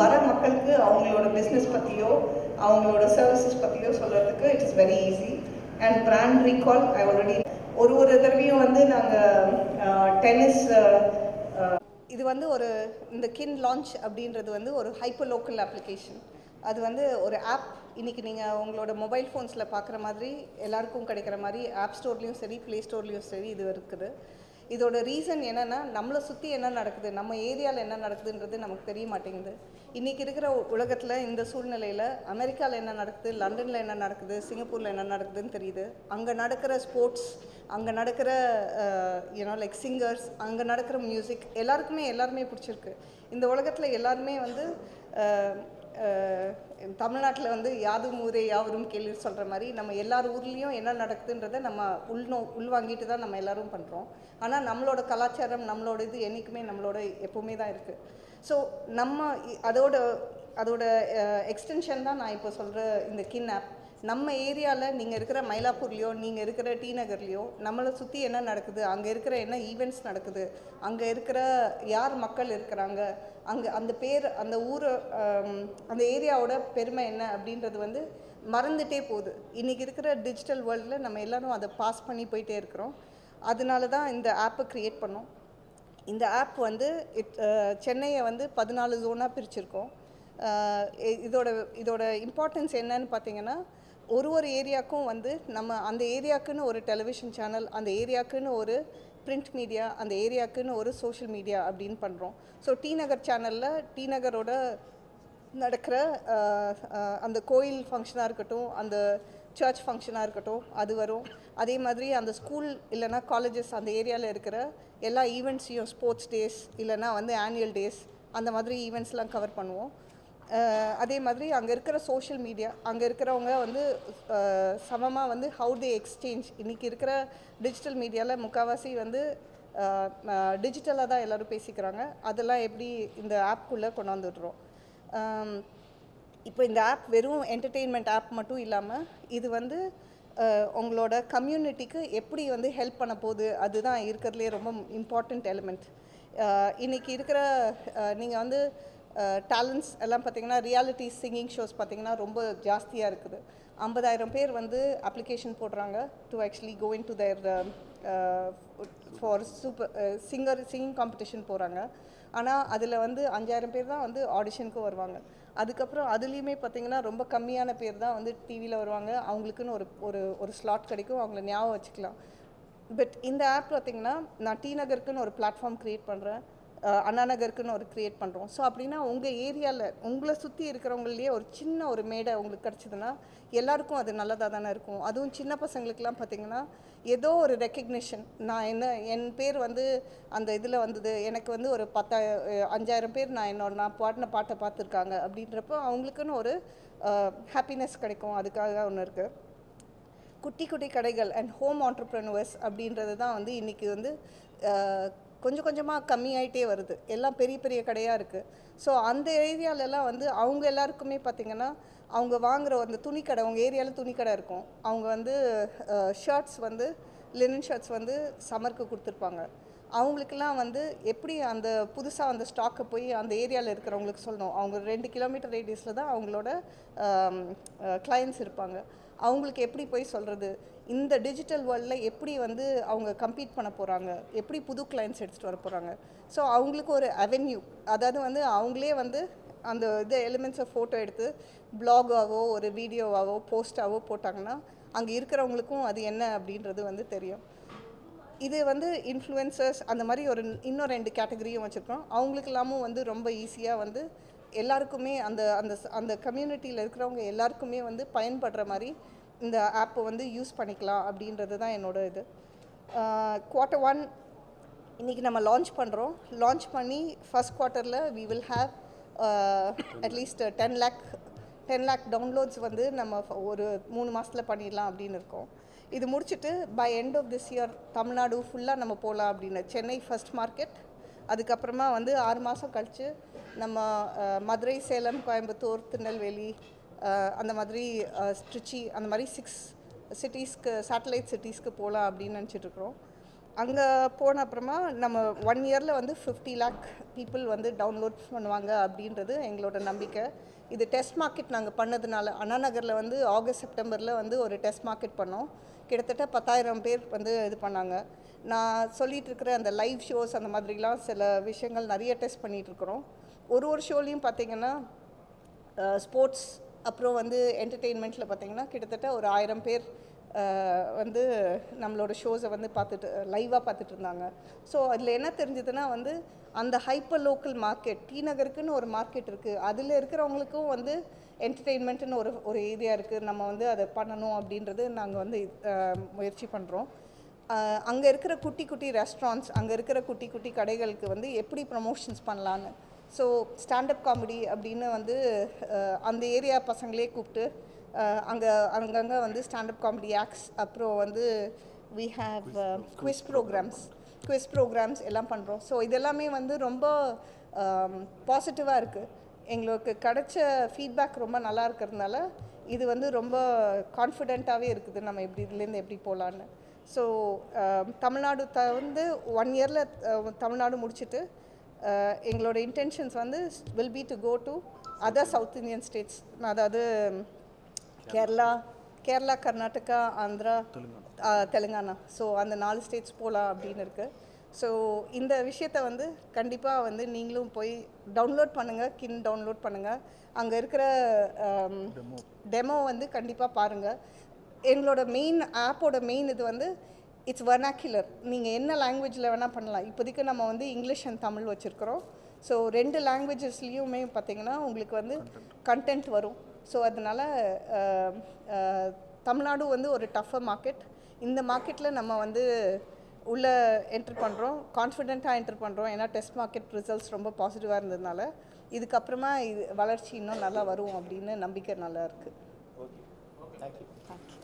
வர மக்களுக்கு அவங்களோட பிஸ்னஸ் பற்றியோ அவங்களோட சர்வீசஸ் பற்றியோ சொல்கிறதுக்கு it is very easy and brand recall I already ஒரு ஒரு தடவையும் வந்து நாங்கள் டென்னிஸ் இது வந்து ஒரு இந்த கின் லான்ச் அப்படின்றது வந்து ஒரு ஹைப்பர் லோக்கல் அப்ளிகேஷன் அது வந்து ஒரு ஆப் இன்றைக்கி நீங்கள் உங்களோட மொபைல் ஃபோன்ஸில் பார்க்குற மாதிரி எல்லாருக்கும் கிடைக்கிற மாதிரி ஆப் ஸ்டோர்லேயும் சரி ப்ளே ஸ்டோர்லேயும் சரி இது இருக்குது. இதோட ரீசன் என்னென்னா நம்மளை சுற்றி என்ன நடக்குது நம்ம ஏரியாவில் என்ன நடக்குதுன்றது நமக்கு தெரிய மாட்டேங்குது. இன்றைக்கி இருக்கிற உலகத்தில் இந்த சூழ்நிலையில் அமெரிக்காவில் என்ன நடக்குது லண்டனில் என்ன நடக்குது சிங்கப்பூரில் என்ன நடக்குதுன்னு தெரியுது. அங்கே நடக்கிற ஸ்போர்ட்ஸ் அங்கே நடக்கிற யூனோ லைக் சிங்கர்ஸ் அங்கே நடக்கிற மியூசிக் எல்லாருக்குமே எல்லாருமே பிடிச்சிருக்கு. இந்த உலகத்தில் எல்லாருமே வந்து தமிழ்நாட்டில் வந்து யாதும் ஊரே யாவரும் கேள்வி சொல்கிற மாதிரி நம்ம எல்லார் ஊர்லேயும் என்ன நடக்குதுன்றதை நம்ம உள்நோ உள்வாங்கிட்டு தான் நம்ம எல்லோரும் பண்ணுறோம் ஆனால் நம்மளோட கலாச்சாரம் நம்மளோட இது என்றைக்குமே நம்மளோட எப்போவுமே தான் இருக்குது ஸோ நம்ம அதோட அதோட எக்ஸ்டென்ஷன் தான் நான் இப்போ சொல்கிற இந்த கின் ஆப் நம்ம ஏரியாவில் நீங்கள் இருக்கிற மயிலாப்பூர்லேயோ நீங்கள் இருக்கிற டி நகர்லேயோ நம்மளை சுற்றி என்ன நடக்குது? அங்கே இருக்கிற என்ன ஈவெண்ட்ஸ் நடக்குது? அங்கே இருக்கிற யார் மக்கள் இருக்கிறாங்க? அங்கே அந்த பேர் அந்த ஊர் அந்த ஏரியாவோட பெருமை என்ன அப்படின்றது வந்து மறந்துட்டே போகுது. இன்றைக்கி இருக்கிற டிஜிட்டல் வேர்ல்டில் நம்ம எல்லாரும் அதை பாஸ் பண்ணி போயிட்டே இருக்கிறோம். அதனால தான் இந்த ஆப்பை க்ரியேட் பண்ணோம். இந்த ஆப் வந்து இட் சென்னையை வந்து பதினாலு ஜோனாக பிரிச்சிருக்கோம். இதோட இதோட இம்பார்ட்டன்ஸ் என்னன்னு பார்த்தீங்கன்னா ஒரு ஒரு ஏரியாவுக்கும் வந்து நம்ம அந்த ஏரியாவுக்குன்னு ஒரு டெலிவிஷன் சேனல் அந்த ஏரியாவுக்குன்னு ஒரு பிரிண்ட் மீடியா அந்த ஏரியாவுக்குன்னு ஒரு சோஷியல் மீடியா அப்படின்னு பண்ணுறோம் ஸோ டி நகர் சேனலில் டி நகரோட நடக்கிற அந்த கோயில் ஃபங்க்ஷனாக இருக்கட்டும் அந்த சர்ச் ஃபங்க்ஷனாக இருக்கட்டும் அது வரும். அதே மாதிரி அந்த ஸ்கூல் இல்லைன்னா காலேஜஸ் அந்த ஏரியாவில் இருக்கிற எல்லா ஈவெண்ட்ஸையும் ஸ்போர்ட்ஸ் டேஸ் இல்லைனா வந்து ஆனுவல் டேஸ் அந்த மாதிரி ஈவெண்ட்ஸ்லாம் கவர் பண்ணுவோம். அதே மாதிரி அங்கே இருக்கிற சோஷியல் மீடியா அங்கே இருக்கிறவங்க வந்து சமமாக வந்து ஹவு தே எக்ஸ்சேஞ்ச் இன்றைக்கி இருக்கிற டிஜிட்டல் மீடியாவில் முக்கால்வாசி வந்து டிஜிட்டலாக தான் எல்லோரும் பேசிக்கிறாங்க. அதெல்லாம் எப்படி இந்த ஆப்குள்ளே கொண்டு வந்துடுறோம்? இப்போ இந்த ஆப் வெறும் என்டர்டெயின்மெண்ட் ஆப் மட்டும் இல்லாமல் இது வந்து உங்களோட கம்யூனிட்டிக்கு எப்படி வந்து ஹெல்ப் பண்ண போகுது? அதுதான் இருக்கிறதுலே ரொம்ப இம்பார்ட்டண்ட் எலிமெண்ட் இன்றைக்கி இருக்கிற நீங்கள் வந்து டேலண்ட்ஸ் எல்லாம் பார்த்தீங்கன்னா ரியாலிட்டி சிங்கிங் ஷோஸ் பார்த்தீங்கன்னா ரொம்ப ஜாஸ்தியாக இருக்குது. ஐம்பதாயிரம் பேர் வந்து அப்ளிகேஷன் போடுறாங்க to actually go in to there for super singer singing competition போகிறாங்க ஆனால் அதில் வந்து அஞ்சாயிரம் பேர் தான் வந்து ஆடிஷனுக்கு வருவாங்க. அதுக்கப்புறம் அதுலேயுமே பார்த்தீங்கன்னா ரொம்ப கம்மியான பேர் தான் வந்து டிவியில் வருவாங்க. அவங்களுக்குன்னு ஒரு ஒரு ஒரு ஸ்லாட் கிடைக்கும். அவங்கள ஞாபகம் வச்சுக்கலாம். பட் இந்த ஆப் பார்த்தீங்கன்னா நான் டி நகருக்குன்னு ஒரு பிளாட்ஃபார்ம் க்ரியேட் பண்ணுறேன் அண்ணா நகருக்குன்னு ஒரு க்ரியேட் பண்ணுறோம் ஸோ அப்படின்னா உங்கள் ஏரியாவில் உங்களை சுற்றி இருக்கிறவங்களே ஒரு சின்ன ஒரு மேடை உங்களுக்கு கிடச்சிதுன்னா எல்லாருக்கும் அது நல்லதாக தானே இருக்கும். அதுவும் சின்ன பசங்களுக்கெல்லாம் பார்த்தீங்கன்னா ஏதோ ஒரு ரெக்கக்னிஷன் நான் என்ன என் பேர் வந்து அந்த இதில் வந்தது. எனக்கு வந்து ஒரு பத்தா அஞ்சாயிரம் பேர் நான் என்னோட நான் பாடின பாட்டை பார்த்துருக்காங்க. அப்படின்றப்போ அவங்களுக்குன்னு ஒரு ஹாப்பினஸ் கிடைக்கும். அதுக்காக ஒன்று இருக்குது குட்டி குட்டி கடைகள் அண்ட் ஹோம் ஆண்டர்ப்ரனர்ஸ் அப்படின்றது தான் வந்து இன்றைக்கி வந்து கொஞ்சம் கொஞ்சமாக கம்மியாயிட்டே வருது. எல்லாம் பெரிய பெரிய கடையாக இருக்குது ஸோ அந்த ஏரியாலெல்லாம் வந்து அவங்க எல்லாருக்குமே பார்த்திங்கன்னா அவங்க வாங்குற அந்த துணிக்கடை அவங்க ஏரியாவில் துணிக்கடை இருக்கும். அவங்க வந்து ஷர்ட்ஸ் வந்து லினன் ஷர்ட்ஸ் வந்து சம்மருக்கு கொடுத்துருப்பாங்க. அவங்களுக்கெல்லாம் வந்து எப்படி அந்த புதுசாக அந்த ஸ்டாக்கை போய் அந்த ஏரியாவில் இருக்கிறவங்களுக்கு சொல்லணும். அவங்க ரெண்டு கிலோமீட்டர் ரேடியஸில் தான் அவங்களோட கிளையன்ஸ் இருப்பாங்க. அவங்களுக்கு எப்படி போய் சொல்கிறது இந்த டிஜிட்டல் வேர்ல்டில் எப்படி வந்து அவங்க கம்பீட் பண்ண போகிறாங்க எப்படி புது கிளைண்ட்ஸ் எடுத்துகிட்டு வர போகிறாங்க ஸோ அவங்களுக்கு ஒரு அவென்யூ அதாவது வந்து அவங்களே வந்து அந்த இது எலிமெண்ட்ஸை ஃபோட்டோ எடுத்து பிளாகாவோ ஒரு வீடியோவாகவோ போஸ்டாவோ போட்டாங்கன்னா அங்கே இருக்கிறவங்களுக்கும் அது என்ன அப்படின்றது வந்து தெரியும். இது வந்து இன்ஃப்ளூயன்சர்ஸ் அந்த மாதிரி ஒரு இன்னும் ரெண்டு கேட்டகரியும் வச்சுருக்கோம். அவங்களுக்கு எல்லாமும் வந்து ரொம்ப ஈஸியாக வந்து எல்லாருக்குமே அந்த அந்த அந்த கம்யூனிட்டியில் இருக்கிறவங்க எல்லாருக்குமே வந்து பயன்படுற மாதிரி இந்த ஆப்பை வந்து யூஸ் பண்ணிக்கலாம் அப்படின்றது தான் என்னோட இது. குவார்ட்டர் ஒன் இன்றைக்கி நம்ம லான்ச் பண்ணுறோம் லான்ச் பண்ணி first குவார்ட்டரில் we will have at least ten lakh ten lakh downloads வந்து நம்ம ஒரு மூணு மாதத்தில் பண்ணிடலாம் அப்படின்னு இருக்கோம். இது முடிச்சுட்டு by end of this year Tamil Nadu ஃபுல்லாக நம்ம போகலாம் அப்படின்னு. சென்னை ஃபர்ஸ்ட் மார்க்கெட் அதுக்கப்புறமா வந்து ஆறு மாதம் கழித்து நம்ம மதுரை சேலம் கோயம்புத்தூர் திருநெல்வேலி அந்த மாதிரி ஸ்ட்ரிச்சி அந்த மாதிரி சிக்ஸ் சிட்டிஸ்க்கு சேட்டலைட் சிட்டிஸ்க்கு போகலாம் அப்படின்னு நினச்சிட்ருக்குறோம் அங்கே போன அப்புறமா நம்ம ஒன் இயரில் வந்து ஃபிஃப்டி லேக் பீப்புள் வந்து டவுன்லோட் பண்ணுவாங்க அப்படின்றது எங்களோட நம்பிக்கை. இது டெஸ்ட் மார்க்கெட் நாங்கள் பண்ணதுனால அண்ணா நகரில் வந்து ஆகஸ்ட் செப்டம்பரில் வந்து ஒரு டெஸ்ட் மார்க்கெட் பண்ணோம். கிட்டத்தட்ட பத்தாயிரம் பேர் வந்து இது பண்ணாங்க. நான் சொல்லிகிட்டு இருக்கிற அந்த லைவ் ஷோஸ் அந்த மாதிரிலாம் சில விஷயங்கள் நிறைய டெஸ்ட் பண்ணிகிட்ருக்குறோம் ஒரு ஒரு ஷோலையும் பார்த்தீங்கன்னா ஸ்போர்ட்ஸ் அப்புறம் வந்து என்டர்டெயின்மெண்ட்டில் பார்த்தீங்கன்னா கிட்டத்தட்ட ஒரு ஆயிரம் பேர் வந்து நம்மளோட ஷோஸை வந்து பார்த்துட்டு லைவாக பார்த்துட்டு இருந்தாங்க. ஸோ அதில் என்ன தெரிஞ்சதுன்னா வந்து அந்த ஹைப்பர் லோக்கல் மார்க்கெட் டி நகருக்குன்னு ஒரு மார்க்கெட் இருக்குது அதில் இருக்கிறவங்களுக்கும் வந்து என்டர்டெயின்மெண்ட்டுன்னு ஒரு ஒரு ஏரியா இருக்குது நம்ம வந்து அதை பண்ணணும் அப்படின்றது நாங்கள் வந்து முயற்சி பண்ணுறோம் அங்கே இருக்கிற குட்டி குட்டி ரெஸ்டாரண்ட்ஸ் அங்கே இருக்கிற குட்டி குட்டி கடைகளுக்கு வந்து எப்படி ப்ரமோஷன்ஸ் பண்ணலான்னு ஸோ ஸ்டாண்டப் காமெடி அப்படின்னு வந்து அந்த ஏரியா பசங்களே கூப்பிட்டு அங்கே அங்கங்கே வந்து ஸ்டாண்டப் காமெடி ஆக்ட்ஸ் அப்புறம் வந்து we have quiz programmes quiz programmes எல்லாம் பண்ணுறோம் ஸோ இதெல்லாமே வந்து ரொம்ப பாசிட்டிவாக இருக்குது எங்களுக்கு கிடைச்ச ஃபீட்பேக் ரொம்ப நல்லா இருக்கிறதுனால இது வந்து ரொம்ப கான்ஃபிடெண்ட்டாகவே இருக்குது. நம்ம எப்படி இதுலேருந்து எப்படி போகலான்னு ஸோ தமிழ்நாடு தவிர்த்து ஒன் இயரில் தமிழ்நாடு முடிச்சுட்டு எங்களோட இன்டென்ஷன்ஸ் வந்து will be to go to other South Indian states அதாவது கேரளா கேரளா கர்நாடகா ஆந்திரா தெலுங்கானா. ஸோ அந்த நாலு ஸ்டேட்ஸ் போகலாம் அப்படின்னு இருக்குது ஸோ இந்த விஷயத்தை வந்து கண்டிப்பாக வந்து நீங்களும் போய் டவுன்லோட் பண்ணுங்கள் கின் டவுன்லோட் பண்ணுங்கள் அங்கே இருக்கிற டெமோ வந்து கண்டிப்பாக பாருங்கள் எங்களோட மெயின் ஆப்போட மெயின் இது வந்து இட்ஸ் வர்னாக்குலர் நீங்கள் என்ன லாங்குவேஜில் வேணால் பண்ணலாம். இப்போதைக்கு நம்ம வந்து இங்கிலீஷ் அண்ட் தமிழ் வச்சுருக்கிறோம். ஸோ ரெண்டு லாங்குவேஜஸ்லேயுமே பார்த்தீங்கன்னா உங்களுக்கு வந்து கண்டென்ட் வரும். ஸோ அதனால் தமிழ்நாடு வந்து ஒரு டஃபர் மார்க்கெட் இந்த மார்க்கெட்டில் நம்ம வந்து உள்ளே என்ட்ரு பண்ணுறோம் கான்ஃபிடெண்ட்டாக என்ட்ரு பண்ணுறோம் ஏன்னா டெஸ்ட் மார்க்கெட் ரிசல்ட்ஸ் ரொம்ப பாசிட்டிவாக இருந்ததுனால இதுக்கப்புறமா இது வளர்ச்சி இன்னும் நல்லா வரும் அப்படின்னு நம்பிக்கை நல்லா இருக்குது ஓகே தேங்க்யூ